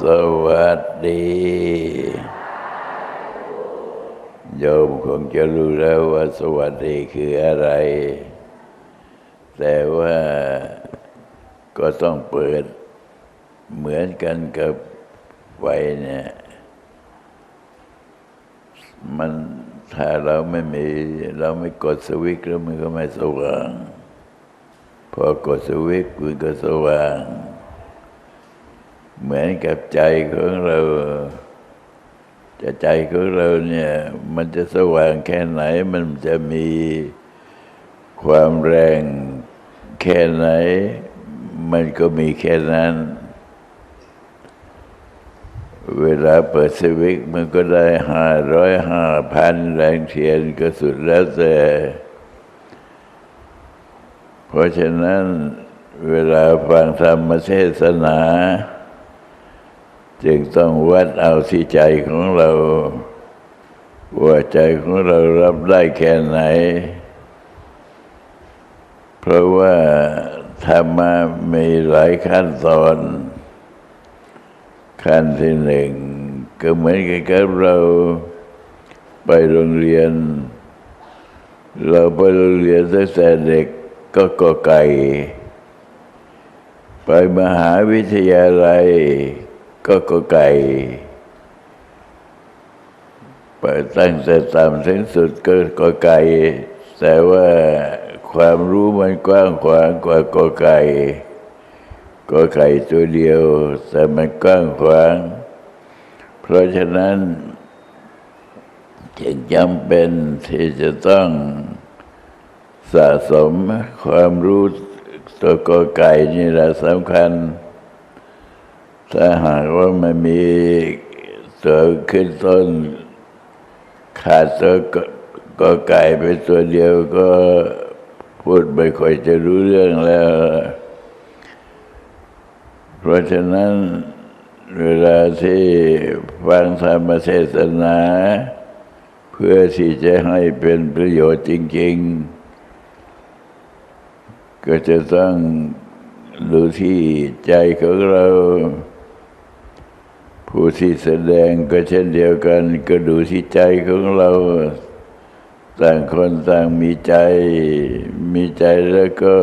สวัสดีโยมคงจะรู้แล้วว่าสวัสดีคืออะไร แต่ว่าก็ต้องเปิดเหมือนกันกับไฟเนี่ย มันถ้าเราไม่มี เราไม่กดสวิตช์แล้วมันก็ไม่สว่าง พอกดสวิตช์มันก็สว่าง เหมือนกับใจของเราจะใจของเราเนี่ย มันจะสว่างแค่ไหน มันจะมีความแรงแค่ไหน มันก็มีแค่นั้น เวลาเปิดสวิตช์มันก็ได้ห้าร้อยห้าพันแรงเทียนก็สุดแล้วแต่ เพราะฉะนั้นเวลาฟังธรรมเทศนา จึงต้องวัดเอาที่ใจของเรา ว่าใจของเรารับได้แค่ไหน เพราะว่าธรรมะมีหลายขั้นตอน ขั้นที่หนึ่งก็เหมือนกับเราไปโรงเรียน เราไปโรงเรียนตั้งแต่เด็กก็กอไก่ ไปมหาวิทยาลัย ก็กไก่ไปตั้งแต่ต่ำถึงสุดก็กไก่แต่ว่าความรู้มันกว้างขวางกว่ากอไก่กอไก่ตัวเดียว แต่มันกว้างขวาง เพราะฉะนั้นจึงจำเป็นที่จะต้องสะสมความรู้ตัวกอไก่นี่แหละสำคัญ ถ้าหากว่ามันมีตัวขึ้นต้น ขาดตัวกอไก่ไปตัวเดียวก็พูดไม่ค่อยจะรู้เรื่องแล้ว เพราะฉะนั้นเวลาที่ฟังธรรมเทศนา เพื่อที่จะให้เป็นประโยชน์จริง ๆ ก็จะต้องดูที่ใจของเรา ผู้ที่แสดงก็เช่นเดียวกัน ก็ดูที่ใจของเรา ต่างคนต่างมีใจ มีใจแล้วก็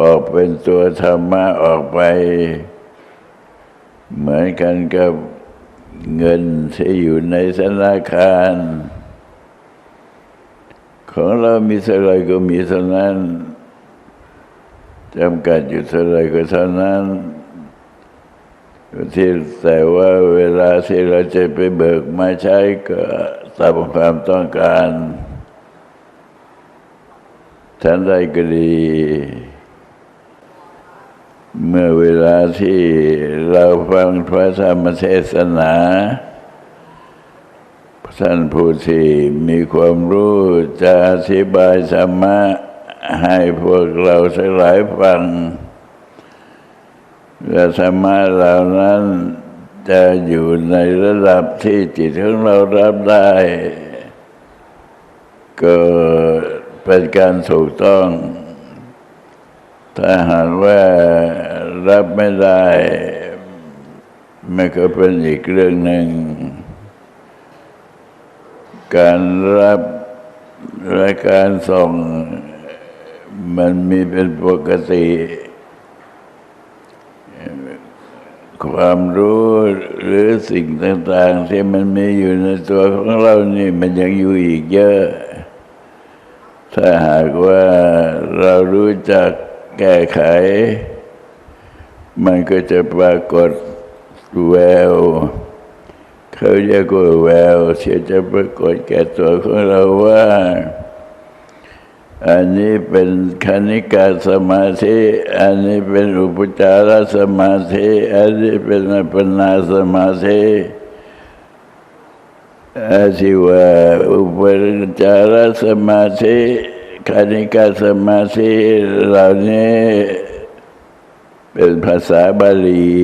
ออกเป็นตัวธรรมะออกไป เหมือนกันกับเงินที่อยู่ในธนาคาร ของเรามีเท่าไรก็มีเท่านั้นจำกัดอยู่เท่าไรก็เท่านั้น ที่แต่ว่าเวลาที่เราจะไปเบิกมาใช้ก็ตามความต้องการท่านใดก็ดี เมื่อเวลาที่เราฟังพระธรรมเทศนาท่านผู้ที่มีความรู้จะอธิบายธรรมะให้พวกเราทั้งหลายฟัง และธรรมะเหล่านั้นจะอยู่ในระดับที่จิตของเรารับได้ ก็เป็นการถูกต้อง ถ้าหากว่ารับไม่ได้ มันก็เป็นอีกเรื่องหนึ่ง การรับและการส่งมันมีเป็นปกติ ความรู้หรือสิ่งต่างๆ ที่มันมีอยู่ในตัวของเรานี่ มันยังอยู่อีกเยอะ ถ้าหากว่าเรารู้จักแก้ไข มันก็จะปรากฏแววเขาเรียกว่าแววที่จะปรากฏแก่ตัวของเราว่า อันนี้เป็นคณิกาสมาธิ อันนี้เป็นอุปจารสมาธิ อันนี้เป็นอัปปนาสมาธิอาชีว่าอุปจารสมาธิคณิกาสมาธิเหล่านี้เป็นภาษาบาลี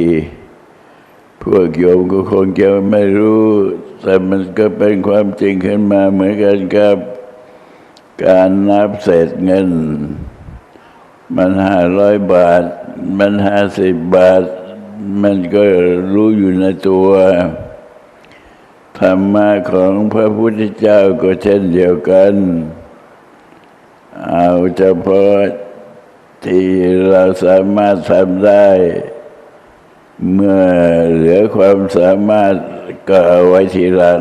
พวกโยมก็คงจะไม่รู้ แต่มันก็เป็นความจริงขึ้นมาเหมือนกันกับ การนับเศษเงิน มันห้าร้อยบาท มันห้าสิบบาท มันก็รู้อยู่ในตัว ธรรมะของพระพุทธเจ้าก็เช่นเดียวกัน เอาเฉพาะที่เราสามารถทำได้ เมื่อเหลือความสามารถก็เอาไว้ทีหลัง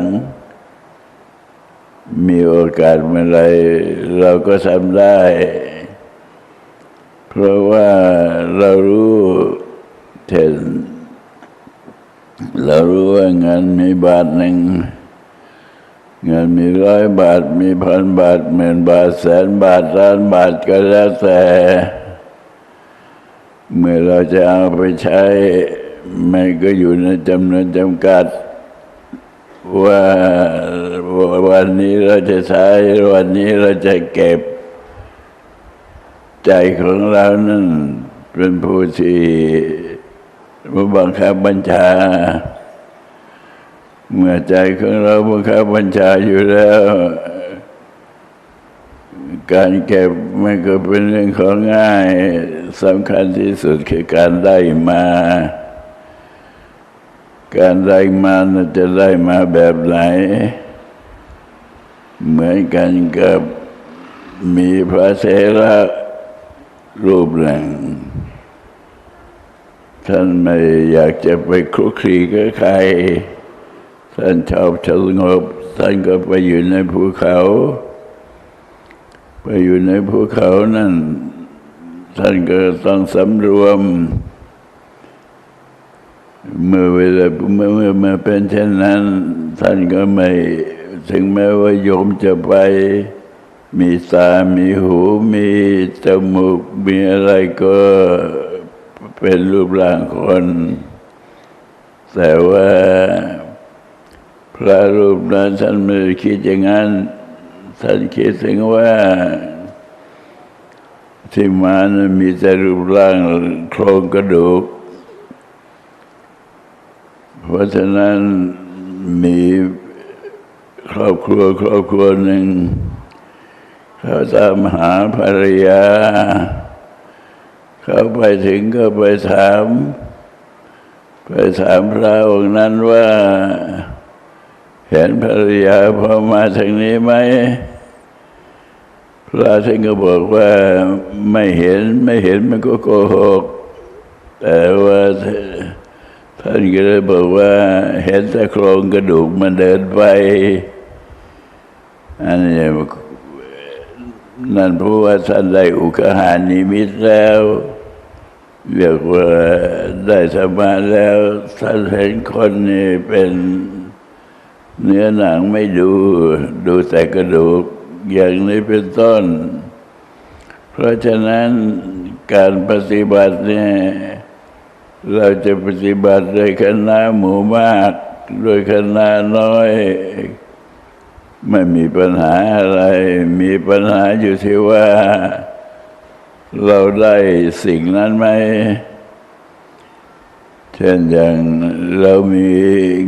มีโอกาสเมื่อไรเราก็ทำได้ เพราะว่าเรารู้เช่นเรารู้ว่าเงินมีบาทหนึ่งเงินมีร้อยบาทมีพันบาทหมื่นบาทแสนบาทล้านบาทก็แล้วแต่ เมื่อเราจะเอาไปใช้ มันก็อยู่ในจำนวนจำกัด ว่า วันนี้เราจะใช้วันนี้เราจะเก็บ ใจของเรานั่นเป็นผู้ที่บังคับบัญชา เมื่อใจของเราบังคับบัญชาอยู่แล้ว การเก็บมันก็เป็นเรื่องของง่ายสำคัญที่สุดคือการได้มา การได้มานจะได้มาแบบไหน เหมือนกันกับมีพระเสระรูปหนึ่ง ท่านไม่อยากจะไปคลุกคลีกับใคร ท่านชอบสงบท่านก็ไปอยู่ในภูเขา ไปอยู่ในภูเขานั่น ท่านก็ต้องสำรวม เมื่อเวลาเมื่อเมื่อมาเป็นเช่นนั้น ท่านก็ไม่ ถึงแม้ว่าโยมจะไป มีตา มีหู มีจมูก มีอะไรก็เป็นรูปร่างคน แต่ว่าพระรูปนั้นท่านไม่คิดอย่างนั้น ท่านคิดถึงว่า ที่มานะมีแต่รูปร่างโครงกระดูก เพราะฉะนั้นมี รอบครัวครอบครัวหนึ่งเขาตามหาภรรยา เขาไปถึงก็ไปถาม ไปถามพระองค์นั้นว่า เห็นภรรยาพอมาทางนี้ไหมพระท่านก็บอกว่าไม่เห็นไม่เห็นมันก็โกหก แต่ว่าท่านก็เลยบอกว่าเห็นแต่โครงกระดูกมันเดินไป อันนี้นั่นเพราะว่าท่านได้อุกหานิมิตแล้วเรียกว่าได้สมาแล้วท่านเห็นคนนี่เป็นเนื้อหนังไม่ดู ดูแต่กระดูกอย่างนี้เป็นต้น เพราะฉะนั้นการปฏิบัติเนี่ยเราจะปฏิบัติโดยคณะหมู่มาก โดยคณะน้อย ไม่มีปัญหาอะไร มีปัญหาอยู่ที่ว่า เราได้สิ่งนั้นไหม เช่นอย่างเรามี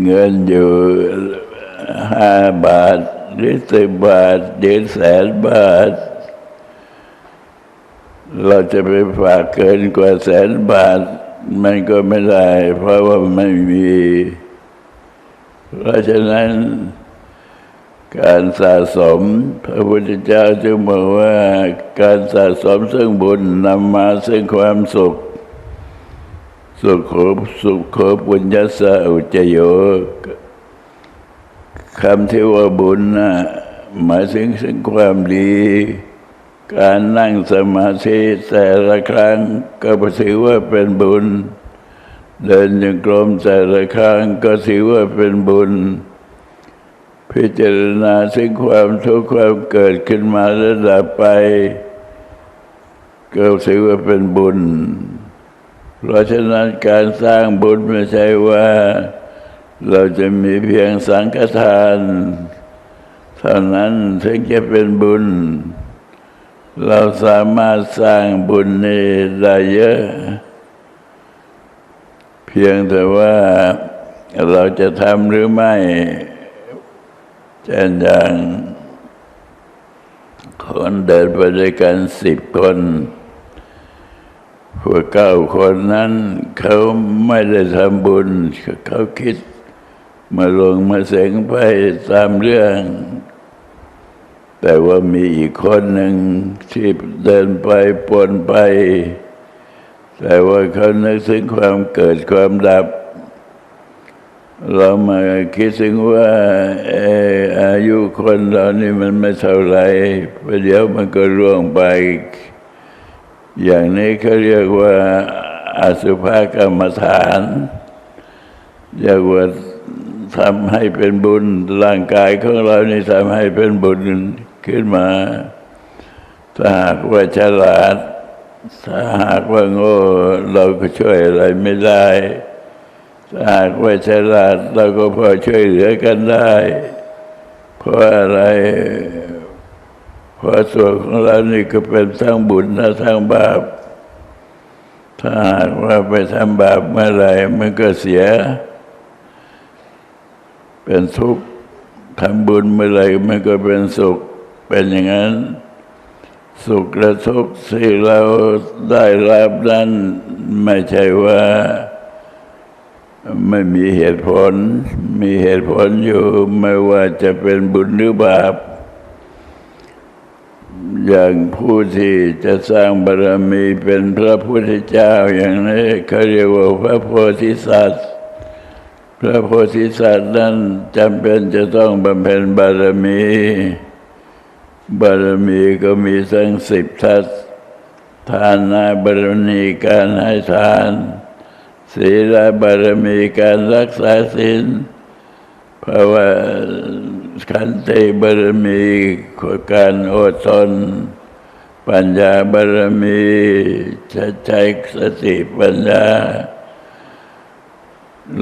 เงินอยู่ห้าบาท หรือสิบบาทหรือแสนบาท เราจะไปฝากเกินกว่าแสนบาท มันก็ไม่ได้ เพราะว่าไม่มี เพราะฉะนั้น การสะสม พระพุทธเจ้าจึงบอกว่าการสะสมซึ่งบุญนำมาซึ่งความสุข สุขโขสุขโขปุญญาสะอุจโยคำที่ว่าบุญนะหมายถึงซึ่งความดี การนั่งสมาธิแต่ละครั้งก็ถือว่าเป็นบุญ เดินยังกรมแต่ละครั้งก็ถือว่าเป็นบุญ พิจารณาถึงความทุกข์ความเกิดขึ้นมาแล้วดับไป ก็ถือว่าเป็นบุญ เพราะฉะนั้นการสร้างบุญไม่ใช่ว่า เราจะมีเพียงสังฆทานเท่านั้นถึงจะเป็นบุญ เราสามารถสร้างบุญนี้ได้เยอะ เพียงแต่ว่าเราจะทำหรือไม่ เช่นอย่างคนเดินไปด้วยกันสิบคนพวกเก้าคนนั้น เขาไม่ได้ทำบุญ เขาคิดมาลงมาเสงไปตามเรื่อง แต่ว่ามีอีกคนหนึ่งที่เดินไปปนไป แต่ว่าเขานึกถึงความเกิดความดับ เรามาคิดถึงว่าเอ่อายุคนเรานี่มันไม่เท่าไรประเดี๋ยวมันก็ร่วงไป อย่างนี้เขาเรียกว่าอาสุภกรรมฐานเรียกว่าทำให้เป็นบุญร่างกายของเรานี่ทำให้เป็นบุญขึ้นมา ถ้าหากว่าฉลาด ถ้าหากว่าโง่เราก็ช่วยอะไรไม่ได้ หากว่าฉลาดเราก็พอช่วยเหลือกันได้ เพราะอะไร เพราะส่วนของเรานี่ก็เป็นทั้งบุญและทั้งบาป ถ้าหากว่าไปทำบาปเมื่อไรมันก็เสีย เป็นทุกข์ทำบุญเมื่อไรมันก็เป็นสุข เป็นอย่างนั้น สุขและทุกข์ที่เราได้รับนั้นไม่ใช่ว่า ไม่มีเหตุผล มีเหตุผลอยู่ไม่ว่าจะเป็นบุญหรือบาป อย่างผู้ที่จะสร้างบารมีเป็นพระพุทธเจ้าอย่างนี้เขาเรียกว่าพระโพธิสัตว์ พระโพธิสัตว์นั้นจำเป็นจะต้องบำเพ็ญบารมี บารมีก็มีทั้งสิบทัศน์ทานนาบารมีการให้ทาน ศีลบารมีการรักษาศีลภาวะขันติบารมีการอดทน ปัญญาบารมีจะใช้สติปัญญา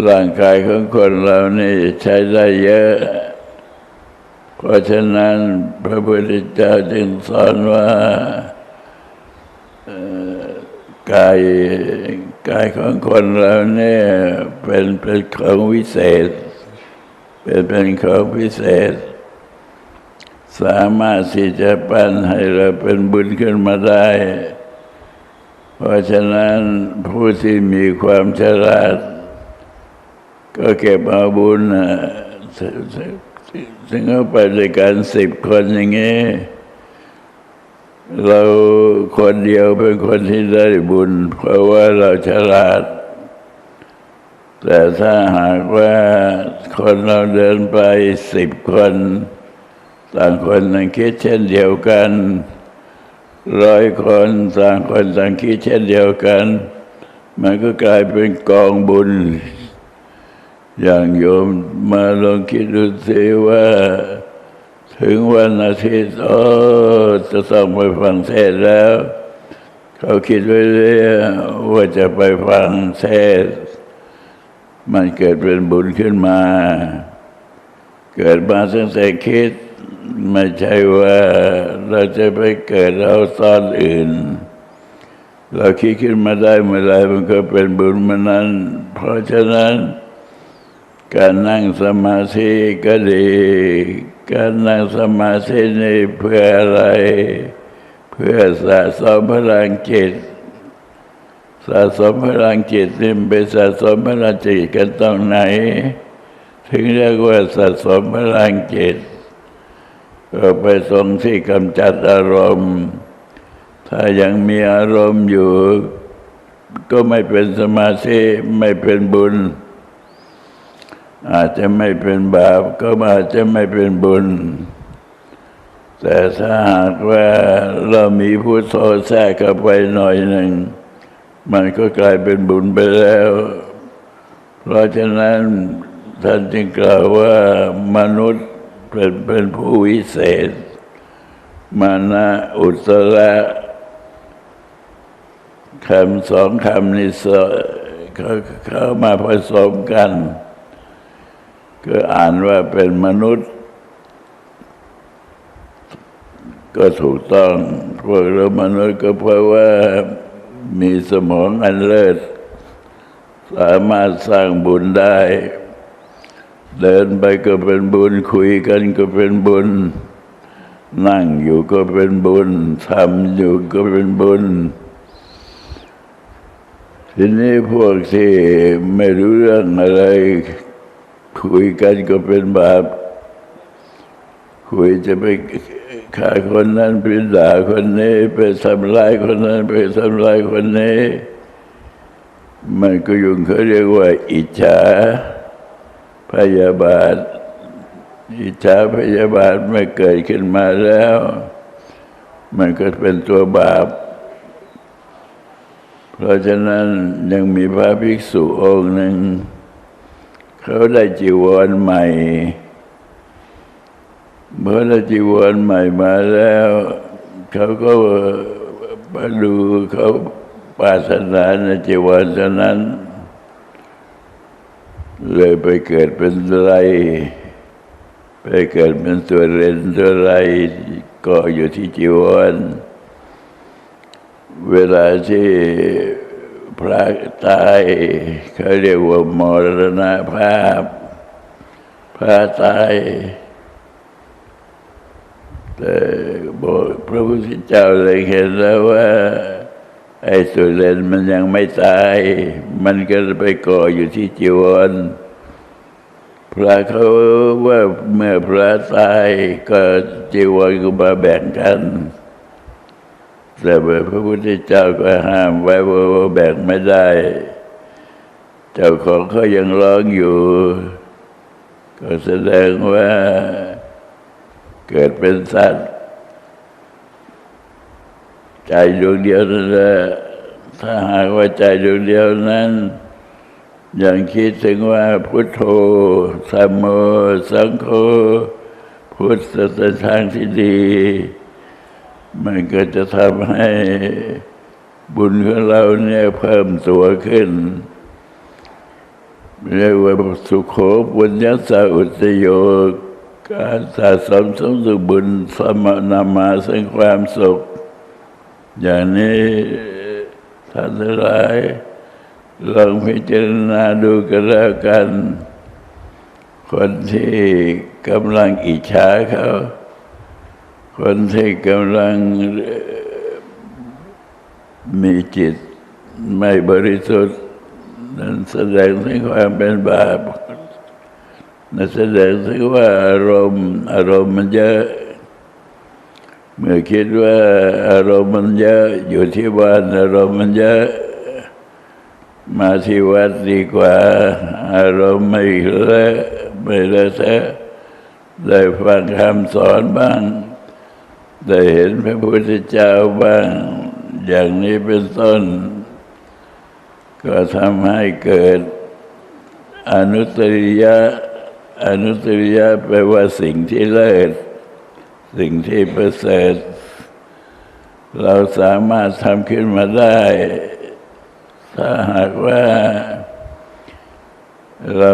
ร่างกายของคนเรานี่ใช้ได้เยอะ เพราะฉะนั้นพระพุทธเจ้าจึงสอนว่ากาย กายของคนเราเนี่ยเป็นเป็นของวิเศษ เป็นเป็นของพิเศษ สามารถที่จะปั้นให้เราเป็นบุญขึ้นมาได้ เพราะฉะนั้นผู้ที่มีความฉลาด ก็เก็บเอาบุญน่ะถึงถึงเอาไปด้วยกันสิบคนอย่างนี้ เราคนเดียวเป็นคนที่ได้บุญ เพราะว่าเราฉลาด แต่ถ้าหากว่าคนเราเดินไปสิบคน ต่างคนต่างคิดเช่นเดียวกันร้อยคนต่างคนต่างคิดเช่นเดียวกัน มันก็กลายเป็นกองบุญ อย่างโยมมาลองคิดดูสิว่า ถึงวันอาทิตย์โอ้จะต้องไปฟังเทศแล้ว เขาคิดไว้เลยว่าจะไปฟังเทศ มันเกิดเป็นบุญขึ้นมา เกิดมาตั้งแต่คิด ไม่ใช่ว่าเราจะไปเกิดเอาตอนอื่น เราคิดขึ้นมาได้เมื่อไรมันก็เป็นบุญมานั้น เพราะฉะนั้น การนั่งสมาธิก็ดี การนั่งสมาธินี่เพื่ออะไร เพื่อสะสมพลังจิต สะสมพลังจิตนี่มันไปสะสมพลังจิตกันตรงไหน ถึงเรียกว่าสะสมพลังจิตก็ไปตรงที่กำจัดอารมณ์ ถ้ายังมีอารมณ์อยู่ ก็ไม่เป็นสมาธิไม่เป็นบุญ อาจจะไม่เป็นบาปก็อาจจะไม่เป็นบุญ แต่ถ้าหากว่าเรามีพุทโธแทรกเข้าไปหน่อยหนึ่ง มันก็กลายเป็นบุญไปแล้ว เพราะฉะนั้นท่านจึงกล่าวว่ามนุษย์เป็นเป็นผู้วิเศษ มานะอุตระคำสองคำนี้เขาเขามาผสมกัน ก็อ่านว่าเป็นมนุษย์ ก็ถูกต้อง พวกเรามนุษย์ก็เพราะว่ามีสมองอันเลิศ สามารถสร้างบุญได้ เดินไปก็เป็นบุญคุยกันก็เป็นบุญ นั่งอยู่ก็เป็นบุญทำอยู่ก็เป็นบุญทีนี้พวกที่ไม่รู้เรื่องอะไร คุยกันก็เป็นบาป คุยจะไปฆ่าคนนั้นไปด่าคนนี้ ไปทำร้ายคนนั้น ไปทำร้ายคนนี้ มันก็ยุ่งเขาเรียกว่า อิจฉาพยาบาท อิจฉาพยาบาทไม่เกิดขึ้นมาแล้ว มันก็เป็นตัวบาป เพราะฉะนั้นยังมีพระภิกษุองค์หนึ่ง เขาได้จีวรใหม่เมื่อได้จีวรใหม่มาแล้ว เขาก็มาดูเขาปรารถนาในจีวรเท่านั้น เลยไปเกิดเป็นไร ไปเกิดเป็นตัวเรนตัวไรกาะอยู่ที่จีวรเวลาที่ พระตายเขาเรียกว่ามรณภาพ พระตายแต่บอกพระพุทธเจ้าเลยเห็นแล้วว่าไอ้สุเรนมันยังไม่ตาย มันก็ไปก่ออยู่ที่จีวร พระเขาว่าเมื่อพระตายก็จีวรก็มาแบ่งกัน แต่พระพุทธเจ้าก็ห้ามไว้ว่าแบ่งไม่ได้ เจ้าของเขายังร้องอยู่ ก็แสดงว่าเกิดเป็นสัตว์ ใจดวงเดียวนั่นแหละถ้าหากว่าใจดวงเดียวนั้นยังคิดถึงว่าพุทโธสัมโมสังโฆพุทธเป็นทางที่ดี มันก็จะทำให้บุญของเราเนี่ยเพิ่มตัวขึ้นเรียกว่าสุโขบุญยัสสะอุตโยการสะสมสมสุบุญสมนำมาซึ่งความสุข อย่างนี้ท่านทั้งหลายลองพิจารณาดูกันแล้วกัน คนที่กำลังอิจฉาเขา คนที่กำลังมีจิตไม่บริสุทธิ์นั้นแสดงถึงความเป็นบาปนั่นแสดงถึงว่าอารมณ์ อารมณ์มันเยอะ เมื่อคิดว่าอารมณ์มันเยอะ อยู่ที่บ้านอารมณ์มันเยอะ มาที่วัดดีกว่า อารมณ์ไม่เลอะไม่เลอะเทอะได้ฟังคำสอนบ้าง ได้เห็นพระพุทธเจ้าบ้าง อย่างนี้เป็นต้น ก็ทำให้เกิด อนุตริยะ อนุตริยะแปลว่าสิ่งที่เลิศ สิ่งที่ประเสริฐ เราสามารถทำขึ้นมาได้ ถ้าหากว่า เรา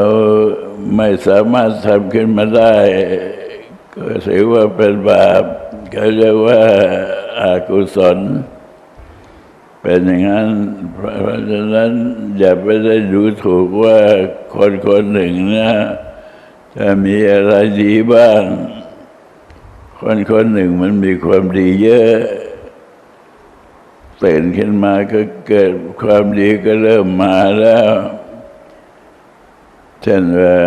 ไม่สามารถทำขึ้นมาได้ ก็ถือว่าเป็นบาป ก็เรียกว่าอากุศล เป็นอย่างนั้น เพราะฉะนั้นอย่าไปได้ดูถูกว่าคนคนหนึ่งนะจะมีอะไรดีบ้าง คนคนหนึ่งมันมีความดีเยอะตื่นขึ้นมาก็เกิดความดีก็เริ่มมาแล้วเช่นว่า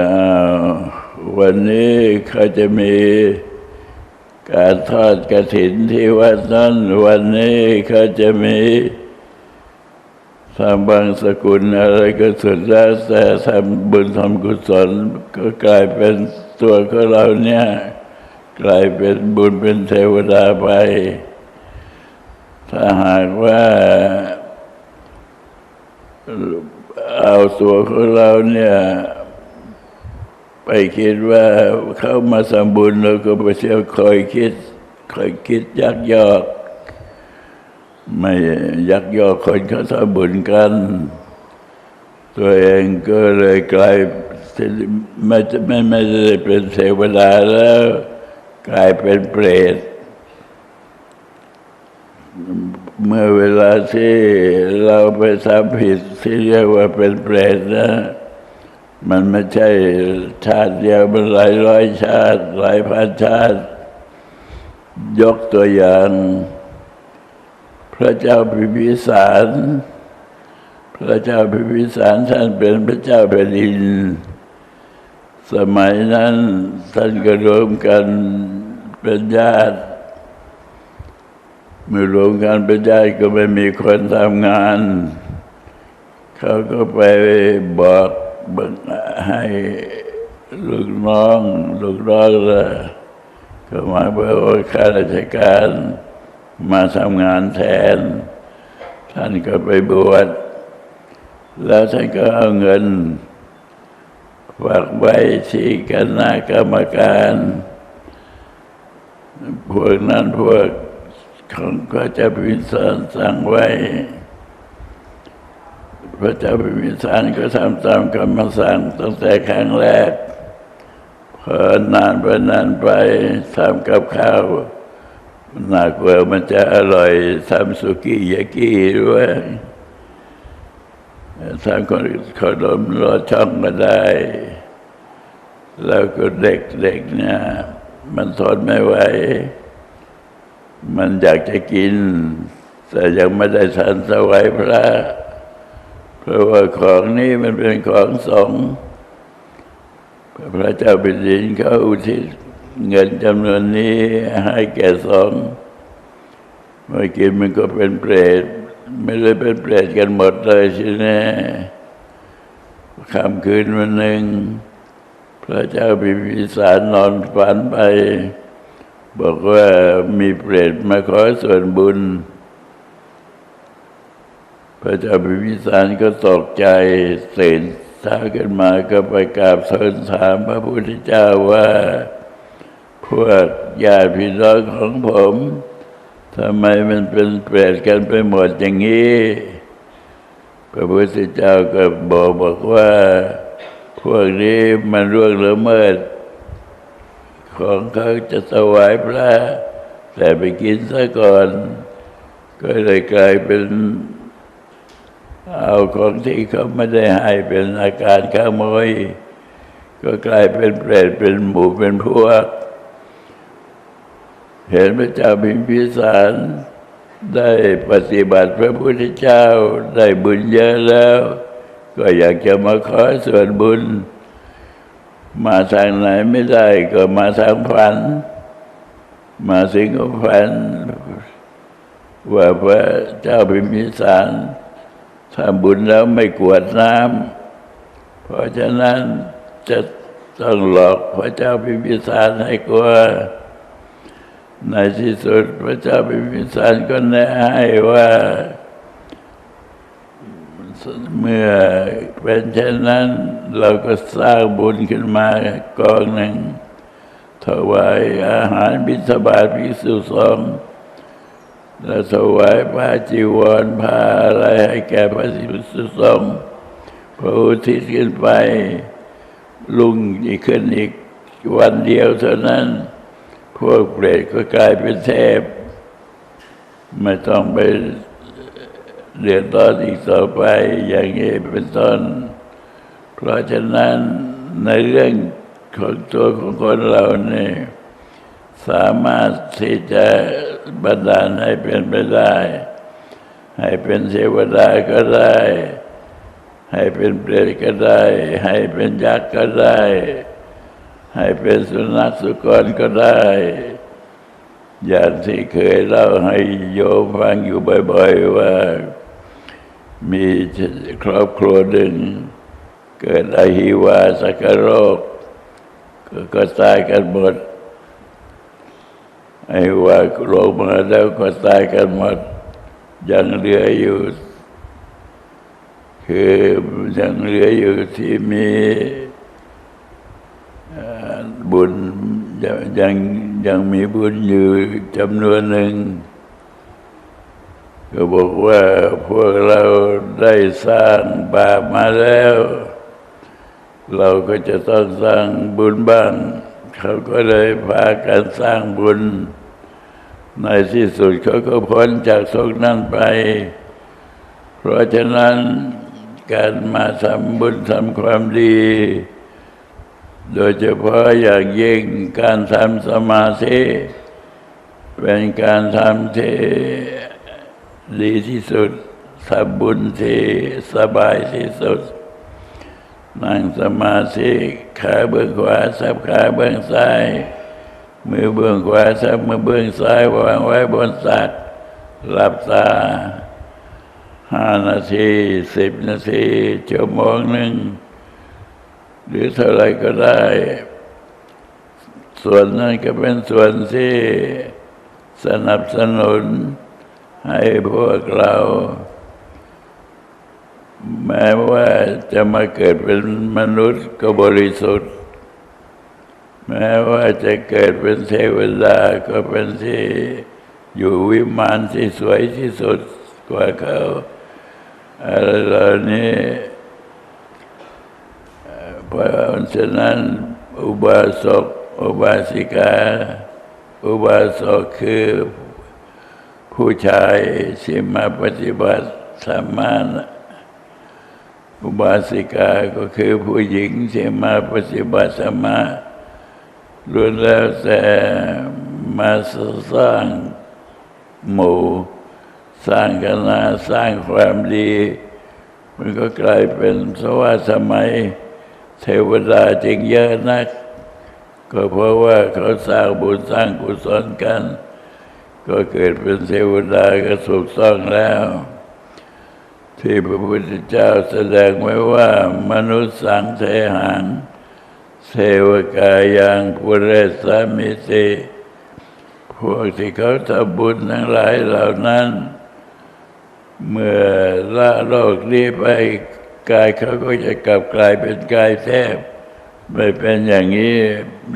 ววันนี้เขาจะมี การทอดกระถินที่วัดนั้น วันนี้เขาจะมีทำบางสกุลอะไรก็สุดแล้วแต่ทำบุญทำกุศลก็กลายเป็นตัวของเราเนี่ย กลายเป็นบุญเป็นเทวดาไป ถ้าหากว่าเอาตัวของเราเนี่ย ไปคิดว่าเขามาสมบุญเราก็ไปเที่ยวคอยคิดคอยคิดยักยอกไม่ยักยอกคนเขาทำบุญกัน ตัวเองก็เลยกลายไม่ไม่ไม่ได้เป็นเทวดาแล้ว กลายเป็นเปรต เมื่อเวลาที่เราไปทำผิดที่เรียกว่าเป็นเปรตนะ มันไม่ใช่ชาติเดียวมันหลายร้อยชาติ หลายพันชาติ ยกตัวอย่าง พระเจ้าพิพิสาร พระเจ้าพิพิสารท่านเป็นพระเจ้าแผ่นดิน สมัยนั้น ท่านก็รวมกันเป็นญาติเมื่อรวมกันเป็นญาติก็ไม่มีคนทำงาน เขาก็ไปบอก บอกให้ลูกน้อง ลูกน้องละก็มายว่าข้าราชการมาทำงานแทน ท่านก็ไปบวชแล้วท่านก็เอาเงินฝากไว้ที่คณะกรรมการ พวกนั้นพวกของก็จะพิมพิสารสั่งไว้ พระเจ้าพิมพิสารก็ทำตามคำสั่งตั้งแต่ครั้งแรกพอนานไปนานไปทำกับข้าวหน่ากลัวมันจะอร่อยทำสุกี้ยากิด้วยทำคนขนมรอช่องก็ได้ แล้วก็เด็กๆเนี่ยมันทนไม่ไหว มันอยากจะกิน แต่ยังไม่ได้ทันสวายพระ เพราะว่าของนี้มันเป็นของสงฆ์พระเจ้าแผ่นดินเขาอุทิศเงินจำนวนนี้ให้แก่สงฆ์เมื่อกินมันก็เป็นเปรตไม่ได้เป็นเปรตกันหมดเลยใช่ไหมค่ำคืนวันหนึ่งพระเจ้าพิมพิสารนอนฝันไป บอกว่ามีเปรตมาขอส่วนบุญ พระเจ้าพิมพิสารก็ตกใจตื่นเช้าขึ้นมาก็ไปกราบทูลถามพระพุทธเจ้าว่า พวกญาติพี่น้องของผมทำไมมันเป็นเปรตกันไปหมดอย่างนี้ พระพุทธเจ้าก็บอกบอกว่า พวกนี้มันร่วงละเมิด ของเขาจะถวายพระ แต่ไปกินซะก่อน ก็เลยกลายเป็น เอาของที่เขาไม่ได้ให้เป็นอาการขโมย ก็กลายเป็นเปรตเป็นหมู่เป็นพวก เห็นพระเจ้าพิมพิสารได้ปฏิบัติพระพุทธเจ้าได้บุญเยอะแล้ว ก็อยากจะมาขอส่วนบุญ มาทางไหนไม่ได้ก็มาทางฝัน มาสิงกับฝันว่าพระเจ้าพิมพิสาร ทำบุญแล้วไม่กวดน้ำเพราะฉะนั้นจะต้องหลอกพระเจ้าพิมพิสารให้กลัว ในที่สุดพระเจ้าพิมพิสารก็แนะให้ว่า เมื่อเป็นเช่นนั้น เราก็สร้างบุญขึ้นมากองหนึ่งถวายอาหารบิณฑบาตภิกษุสงฆ์ แล้วถวายผ้าจีวรผ้าอะไรให้แก่พระภิกษุสงฆ์พระอุทิศขึ้นไป ลุงอีกขึ้นอีกวันเดียวเท่านั้น พวกเปรตก็กลายเป็นเทพ ไม่ต้องไปเดือดร้อนอีกต่อไป อย่างนี้เป็นต้น เพราะฉะนั้นในเรื่องของตัวของคนเราเนี่ย สามารถที่จะบันดาลให้เป็นไปได้ ให้เป็นเทวดาก็ได้ ให้เป็นเปรตก็ได้ ให้เป็นยักษ์ก็ได้ ให้เป็นสุนัขสุกรก็ได้ อย่างที่เคยเล่าให้โยมฟังอยู่บ่อย ๆ ว่า มีครอบครัวหนึ่ง เกิดอหิวาสักโรค ก็ก็ตายกันหมด ไอ้ว่าโรคมาแล้วก็ตายกันหมดยังเหลืออยู่ คือยังเหลืออยู่ที่มีบุญยังยังยังมีบุญอยู่จำนวนหนึ่ง ก็บอกว่าพวกเราได้สร้างบาปมาแล้ว เราก็จะต้องสร้างบุญบ้าง เขาก็เลยพากันสร้างบุญ ในที่สุดเขาก็พ้นจากโศกนั้นไป เพราะฉะนั้นการมาทำบุญทำความดี โดยเฉพาะอย่างยิ่งการทำสมาธิ เป็นการทำที่ดีที่สุดทำบุญที่สบายที่สุด นั่งสมาธิขาเบื้องขวาสับขาเบื้องซ้าย มือเบื้องขวาสับมือเบื้องซ้ายวางไว้บนตักหลับตาห้านาทีสิบนาทีชั่วโมงหนึ่ง หรือเท่าไรก็ได้ ส่วนนั้นก็เป็นส่วนที่สนับสนุนให้พวกเรา แม้ว่าจะมาเกิดเป็นมนุษย์ก็บริสุทธิ์ แม้ว่าจะเกิดเป็นเทวดาก็เป็นที่อยู่วิมานที่สวยที่สุดกว่าเขาอะไรเหล่านี้เพราะฉะนั้นอุบาสกอุบาสิกา อุบาสกคือผู้ชายที่มาปฏิบัติธรรมานะอุบาสิกาก็คือผู้หญิงที่มาปฏิบัติธรรมะ ล้วนแล้วแต่มาสร้างหมู่ สร้างคณะสร้างความดี มันก็กลายเป็นสว่าสมัยเทวดาจริงเยอะนัก ก็เพราะว่าเขาสร้างบุญสร้างกุศลกัน ก็เกิดเป็นเทวดาก็ถูกต้องแล้ว ที่พระพุทธเจ้าแสดงไว้ว่ามนุษย์สังเทหัง เทวกายังปุเรสามิติพวกที่เขาทำบุญทั้งหลายเหล่านั้น เมื่อละโลกนี้ไปกายเขาก็จะกลับกลายเป็นกายแทบไม่เป็นอย่างนี้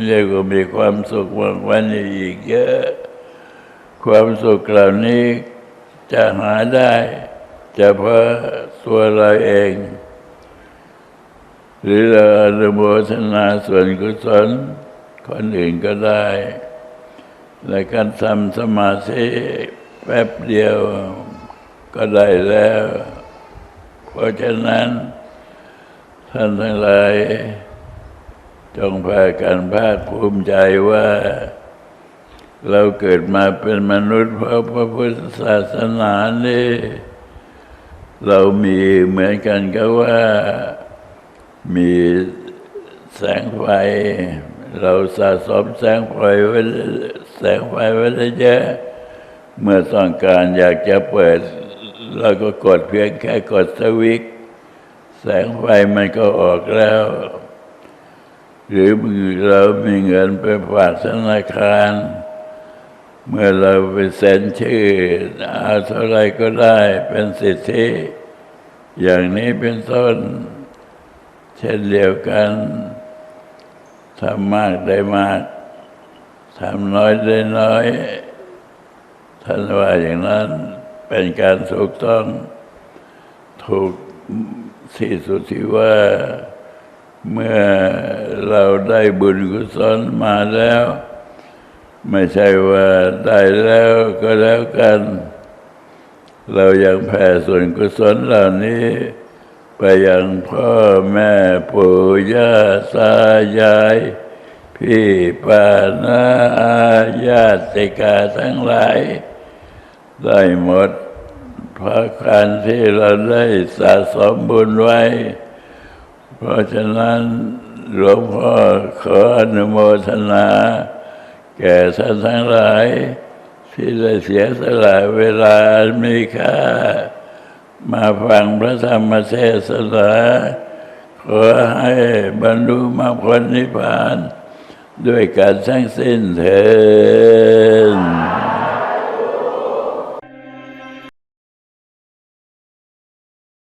เรียกว่ามีความสุขมากกวันนี้อีกเยอะ ความสุขเหล่านี้จะหาได้เฉพาะตัวเราเอง หรือเราอนุโมทนาส่วนกุศลคนอื่นก็ได้ และการทำสมาธิแป๊บเดียวก็ได้แล้ว เพราะฉะนั้น ท่านทั้งหลาย จงพากันภาคภูมิใจว่า เราเกิดมาเป็นมนุษย์เพราะพระพุทธศาสนานี่ เรามีเหมือนกันก็ว่า มีแสงไฟ เราสะสมแสงไฟไว้แสงไฟไว้เยอะ เมื่อต้องการอยากจะเปิด เราก็กดเพียงแค่กดสวิตช์แสงไฟมันก็ออกแล้ว หรือเรามีเงินไปฝากธนาคาร เมื่อเราไปเซ็นชื่อเอาเท่าไรก็ได้เป็นสิทธิ อย่างนี้เป็นต้น เช่นเดียวกันทำมากได้มากทำน้อยได้น้อย ท่านว่าอย่างนั้นเป็นการถูกต้องถูกที่สุดที่ว่าเมื่อเราได้บุญกุศลมาแล้ว ไม่ใช่ว่าได้แล้วก็แล้วกัน เรายังแผ่ส่วนกุศลเหล่านี้ ไปยังพ่อแม่ปู่ย่าตายาย พี่ป้าน้าอาญาติกาทั้งหลาย ได้หมดเพราะการที่เราได้สะสมบุญไว้ เพราะฉะนั้นหลวงพ่อขออนุโมทนา แก่ท่านทั้งหลาย ที่ได้เสียสละเวลามีค่า มาฟังพระธรรมเทศนาขอให้บรรลุมรรคผลนิพพาน ด้วยการทั้งสิ้นเถิด